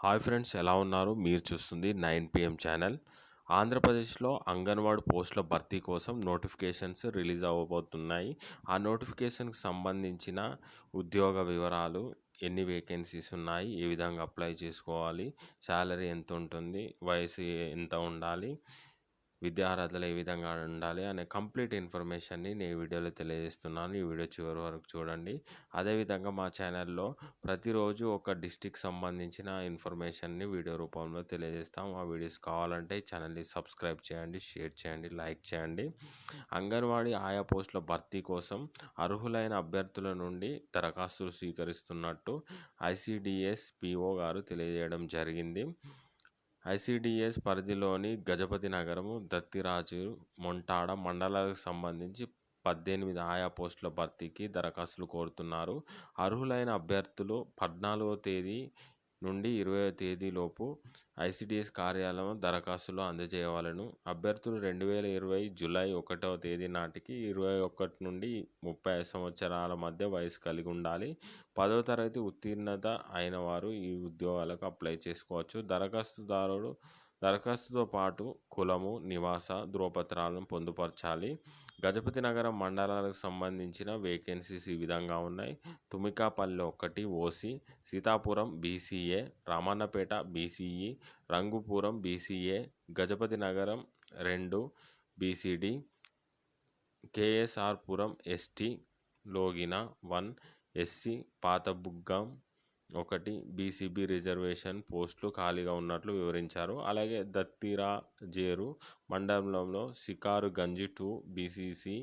Hi friends ఎలా ఉన్నారు? మీరు చూస్తుంది నైన్ పిఎం ఛానల్. ఆంధ్రప్రదేశ్లో అంగన్వాడ్ పోస్టుల భర్తీ కోసం నోటిఫికేషన్స్ రిలీజ్ అవ్వబోతున్నాయి. ఆ నోటిఫికేషన్కి సంబంధించిన ఉద్యోగ వివరాలు ఎన్ని వేకెన్సీస్ ఉన్నాయి ఏ విధంగా అప్లై చేసుకోవాలి శాలరీ ఎంత ఉంటుంది వయసు ఎంత ఉండాలి విద్యార్హతలు ఏ విధంగా ఉండాలి అనే కంప్లీట్ ఇన్ఫర్మేషన్ని నేను వీడియోలో తెలియజేస్తున్నాను. ఈ వీడియో చివరి వరకు చూడండి. అదేవిధంగా మా ఛానల్లో ప్రతిరోజు ఒక డిస్టిక్ సంబంధించిన ఇన్ఫర్మేషన్ని వీడియో రూపంలో తెలియజేస్తాం. ఆ వీడియోస్ కావాలంటే ఛానల్ని సబ్స్క్రైబ్ చేయండి షేర్ చేయండి లైక్ చేయండి. అంగన్వాడీ ఆయా పోస్టుల భర్తీ కోసం అర్హులైన అభ్యర్థుల నుండి దరఖాస్తులు స్వీకరిస్తున్నట్టు ఐసిడిఎస్ పిఓ గారు తెలియజేయడం జరిగింది. ఐసిడిఎస్ పరిధిలోని గజపతి నగరము దత్తిరాజు మొంటాడ మండలాలకు సంబంధించి పద్దెనిమిది ఆయా పోస్టుల భర్తీకి దరఖాస్తులు కోరుతున్నారు. అర్హులైన అభ్యర్థులు పద్నాలుగో తేదీ నుండి ఇరవై తేదీలోపు ఐసిడిఎస్ కార్యాలయం దరఖాస్తులు అందజేయవలెను. అభ్యర్థులు రెండు వేల ఇరవై జూలై ఒకటవ తేదీ నాటికి ఇరవై ఒకటి నుండి ముప్పై సంవత్సరాల మధ్య వయసు కలిగి ఉండాలి. పదో తరగతి ఉత్తీర్ణత అయిన వారు ఈ ఉద్యోగాలకు అప్లై చేసుకోవచ్చు. దరఖాస్తుదారుడు దరఖాస్తుతో పాటు కులము నివాస ధృవపత్రాలను పొందుపరచాలి. గజపతి నగరం మండలాలకు సంబంధించిన వేకెన్సీస్ ఈ విధంగా ఉన్నాయి. తుమికాపల్లి ఒకటి OC Seethapuram BCA Ramannapeta BCE Rangupuram BCA Gajapathi Nagaram రెండు BCD కేఎస్ఆర్పురం ST Logina one SC Pathabuggam ఒకటి బీసీబీ రిజర్వేషన్ పోస్టులు ఖాళీగా ఉన్నట్లు వివరించారు. అలాగే దత్తిరా జేరు మండలంలో సికారు గంజి two BCC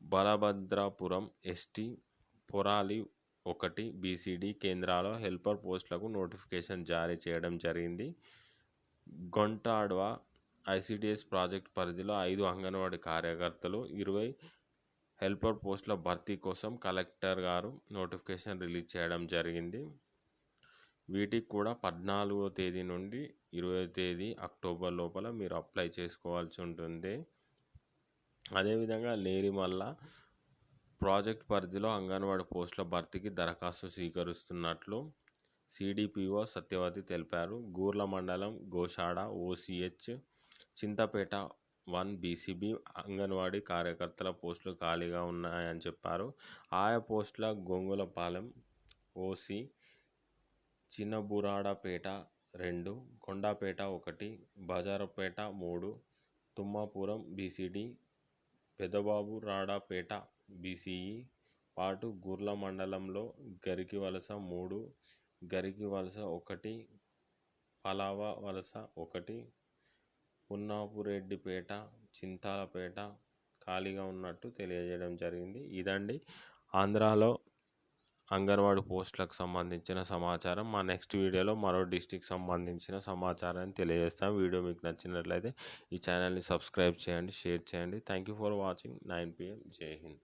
Balabhadrapuram ST Porali ఒకటి బీసీడీ కేంద్రాల హెల్పర్ పోస్టులకు నోటిఫికేషన్ జారీ చేయడం జరిగింది. గొంటాడ్వా ఐసిడిఎస్ ప్రాజెక్ట్ పరిధిలో ఐదు అంగన్వాడీ కార్యకర్తలు ఇరవై హెల్పర్ పోస్టుల భర్తీ కోసం కలెక్టర్ గారు నోటిఫికేషన్ రిలీజ్ చేయడం జరిగింది. వీటికి కూడా పద్నాలుగో తేదీ నుండి ఇరవై తేదీ అక్టోబర్ లోపల మీరు అప్లై చేసుకోవాల్సి ఉంటుంది. అదేవిధంగా నేరిమల్ల ప్రాజెక్ట్ పరిధిలో అంగన్వాడీ పోస్టుల భర్తీకి దరఖాస్తు స్వీకరిస్తున్నట్లు సిడిపిఓ సత్యవతి తెలిపారు. గూర్ల మండలం Goshada OCH Chintapeta one BCB anganwadi కార్యకర్తల పోస్టులు ఖాళీగా ఉన్నాయని చెప్పారు. ఆయా పోస్టుల గొంగులపాలెం ఓసి చిన్నబురాడపేట రెండు కొండాపేట ఒకటి బజారపేట మూడు తుమ్మాపురం బీసీడీ పెదబాబురాడపేట బీసీఈ పాటు గుర్ల మండలంలో గరికి వలస మూడు గరికి వలస ఒకటి పలావ వలస ఒకటి పున్నాపురెడ్డిపేట చింతాలపేట ఖాళీగా ఉన్నట్టు తెలియజేయడం జరిగింది. ఇదండి ఆంధ్రాలో అంగన్వాడీ పోస్టులకు సంబంధించిన సమాచారం. మా నెక్స్ట్ వీడియోలో మరో డిస్టిక్ సంబంధించిన సమాచారాన్ని తెలియజేస్తాం. వీడియో మీకు నచ్చినట్లయితే ఈ ఛానల్ని సబ్స్క్రైబ్ చేయండి షేర్ చేయండి. Thank you for watching. Nine PM. Jai Hind.